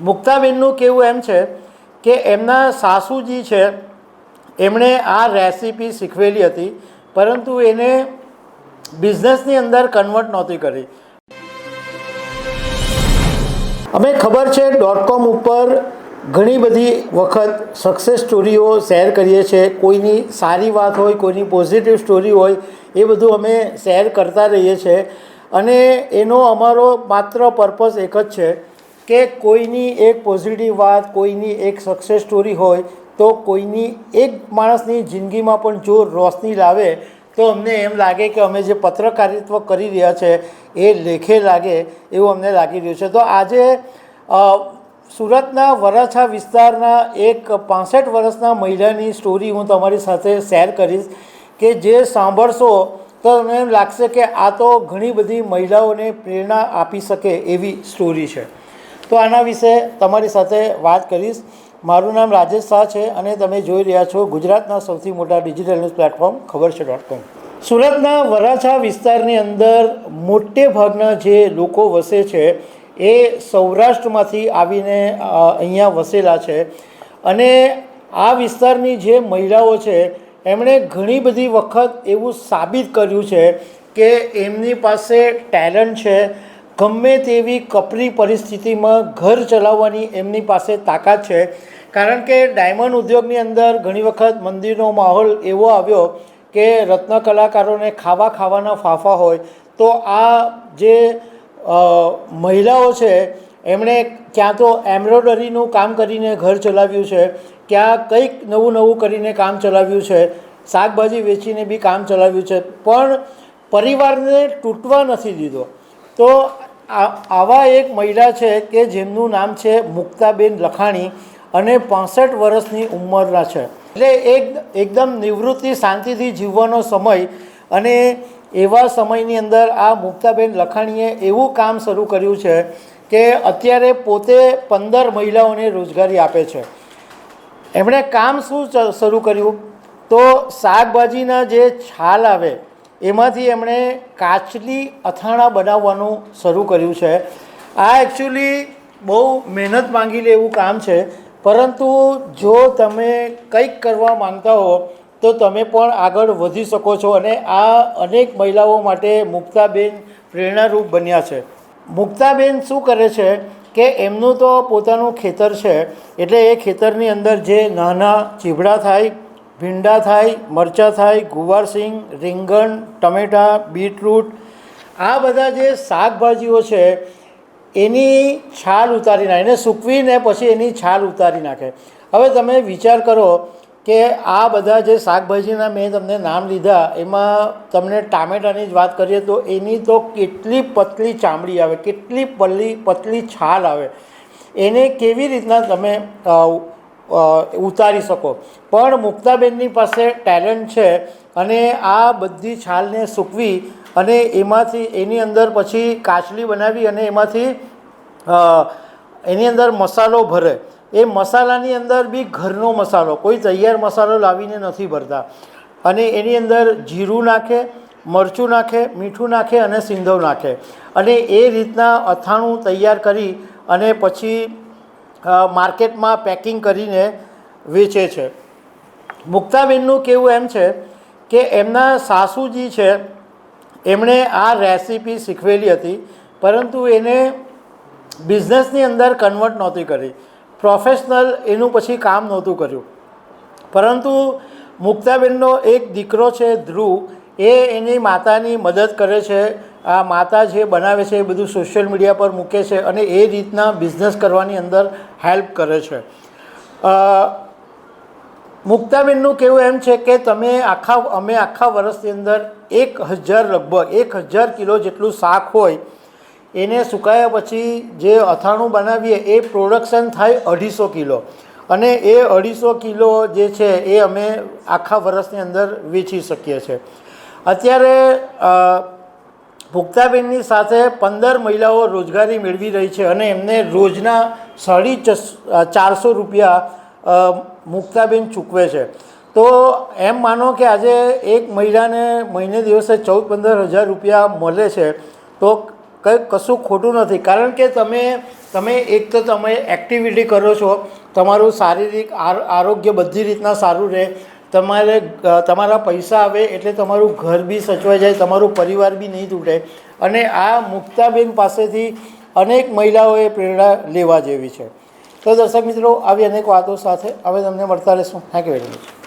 મુક્તાબેનનું કહેવું એમ છે કે એમના સાસુજી છે, એમણે આ રેસીપી શીખવેલી હતી, પરંતુ એને બિઝનેસની અંદર કન્વર્ટ નહોતી કરી. અમે ખબર છે, ડોટ કોમ ઉપર ઘણી બધી વખત સક્સેસ સ્ટોરીઓ શેર કરીએ છીએ. કોઈની સારી વાત હોય, કોઈની પોઝિટિવ સ્ટોરી હોય, એ બધું અમે શેર કરતા રહીએ છીએ. અને એનો અમારો માત્ર પર્પઝ એક જ છે કે કોઈની એક પોઝિટિવ વાત, કોઈની એક સક્સેસ સ્ટોરી હોય, તો કોઈની એક માણસની જિંદગીમાં પણ જો રોશની લાવે, તો અમને એમ લાગે કે અમે જે પત્રકારિત્વ કરી રહ્યા છે, એ લેખે લાગે એવું અમને લાગી રહ્યું છે. તો આજે સુરતના વરાછા વિસ્તારના એક પાસઠ વર્ષના મહિલાની સ્ટોરી હું તમારી સાથે શેર કરીશ કે જે સાંભળશો, તો તમને એમ લાગશે કે આ તો ઘણી બધી મહિલાઓને પ્રેરણા આપી શકે એવી સ્ટોરી છે. તો આના વિશે તમારી સાથે વાત કરીશ. મારું નામ રાજેશ શાહ છે અને તમે જોઈ રહ્યા છો ગુજરાતના સૌથી મોટા ડિજિટલ ન્યૂઝ પ્લેટફોર્મ ખબર છે ડોટ કોમ સુરતના વરાછા વિસ્તારની અંદર મોટે ભાગના જે લોકો વસે છે એ સૌરાષ્ટ્રમાંથી આવીને અહીંયા વસેલા છે. અને આ વિસ્તારની જે મહિલાઓ છે, એમણે ઘણી બધી વખત એવું સાબિત કર્યું છે કે એમની પાસે ટેલેન્ટ છે ગમે તેવી કપરી પરિસ્થિતિમાં ઘર ચલાવવાની એમની પાસે તાકાત છે. કારણ કે ડાયમંડ ઉદ્યોગની અંદર ઘણી વખત મંદિરનો માહોલ એવો આવ્યો કે રત્ન કલાકારોને ખાવા ખાવાના ફાફા હોય. તો આ જે મહિલાઓ છે, એમણે ક્યાં તો એમ્બ્રોડરીનું કામ કરીને ઘર ચલાવ્યું છે, ક્યાં કંઈક નવું નવું કરીને કામ ચલાવ્યું છે, શાકભાજી વેચીને બી કામ ચલાવ્યું છે. પણ પરિવારને તૂટવા નથી દીધો. તો આવા એક મહિલા છે કે જેમનું નામ છે મુક્તાબેન લખાણી અને પાસઠ વર્ષની ઉંમરના છે. એટલે એક એકદમ નિવૃત્તિ શાંતિથી જીવવાનો સમય અને એવા સમયની અંદર આ મુક્તાબેન લખાણીએ એવું કામ શરૂ કર્યું છે કે અત્યારે પોતે પંદર મહિલાઓને રોજગારી આપે છે. એમણે કામ શું શરૂ કર્યું? તો શાકભાજીના જે છાલ આવે એમાંથી એમણે કાચલી અથાણા બનાવવાનું શરૂ કર્યું છે. આ એકચ્યુઅલી બહુ મહેનત માંગી લે એવું કામ છે. પરંતુ જો તમે કંઈક કરવા માંગતા હો, તો તમે પણ આગળ વધી શકો છો અને આ અનેક મહિલાઓ માટે મુક્તાબેન પ્રેરણારૂપ બન્યા છે. મુક્તાબેન શું કરે છે કે એમનું તો પોતાનું ખેતર છે, એટલે એ ખેતરની અંદર જે નાના ચીભડા થાય ભીંડા થાય, મરચાં થાય ગુવારસિંગ રીંગણ, ટમેટાં, બીટરૂટ, આ બધા જે શાકભાજીઓ છે, એની છાલ ઉતારી નાખે, એને સૂકવીને પછી એની છાલ ઉતારી નાખે. હવે તમે વિચાર કરો કે આ બધા જે શાકભાજીના મેં તમને નામ લીધા, એમાં તમને ટામેટાની જ વાત કરીએ તો એની તો કેટલી પતલી ચામડી આવે, કેટલી પલ્લી, પતલી છાલ આવે. એને કેવી રીતના તમે ઉતારી શકો. પણ મુક્તાબેનની પાસે ટેલેન્ટ છે અને આ બધી છાલને સૂકવી અને એમાંથી એની અંદર પછી કાચલી બનાવી અને એમાંથી એની અંદર મસાલો ભરે. એ મસાલાની અંદર બી ઘરનો મસાલો, કોઈ તૈયાર મસાલો લાવીને નથી ભરતા. અને એની અંદર જીરું નાખે, મરચું નાખે, મીઠું નાખે અને સિંધવ નાખે. અને એ રીતના અથાણું તૈયાર કરી અને પછી માર્કેટમાં પેકિંગ કરીને વેચે છે. મુક્તાબેનનું કહેવું એમ છે કે એમના સાસુજી છે, એમણે આ રેસીપી શીખવેલી હતી, પરંતુ એને બિઝનેસની અંદર કન્વર્ટ નહોતી કરી. પ્રોફેશનલ એનું પછી કામ નહોતું કર્યું. પરંતુ મુક્તાબેનનો એક દીકરો છે ધ્રુવ, એ એની માતાની મદદ કરે છે આ માતા જે બનાવે છે એ બધું સોશિયલ મીડિયા પર મૂકે છે અને એ રીતના બિઝનેસ કરવાની અંદર હેલ્પ કરે છે. મુક્તાબેનનું કહેવું એમ છે કે તમે આખા, અમે આખા વર્ષની અંદર એક હજાર લગભગ એક હજાર કિલો જેટલું શાક હોય, એને સુકાયા પછી જે અથાણું બનાવીએ એ પ્રોડક્શન થાય અઢીસો કિલો. અને એ અઢીસો કિલો જે છે એ અમે આખા વર્ષની અંદર વેચી શકીએ છીએ. અત્યારે ભુક્તાબેનની સાથે પંદર મહિલાઓ રોજગારી મેળવી રહી છે અને એમને રોજના સાડી ચારસો રૂપિયા મુક્તાબેન ચૂકવે છે. તો એમ માનો કે આજે એક મહિલાને મહિને દિવસે ચૌદ પંદર હજાર રૂપિયા મળે છે, તો કંઈ કશું ખોટું નથી. કારણ કે તમે તમે એક તો તમે એક્ટિવિટી કરો છો, તમારું શારીરિક આર- આરોગ્ય બધી રીતના સારું રહે તમારે તમારા પૈસા આવે એટલે તમારું ઘર બી સચવાઈ જાય, તમારું પરિવાર બી નહીં તૂટે. અને આ મુક્તાબેન પાસેથી અનેક મહિલાઓએ પ્રેરણા લેવા જેવી છે. તો દર્શક મિત્રો, આવી અનેક વાતો સાથે હવે તમને મળતા રહેશું. Thank you very much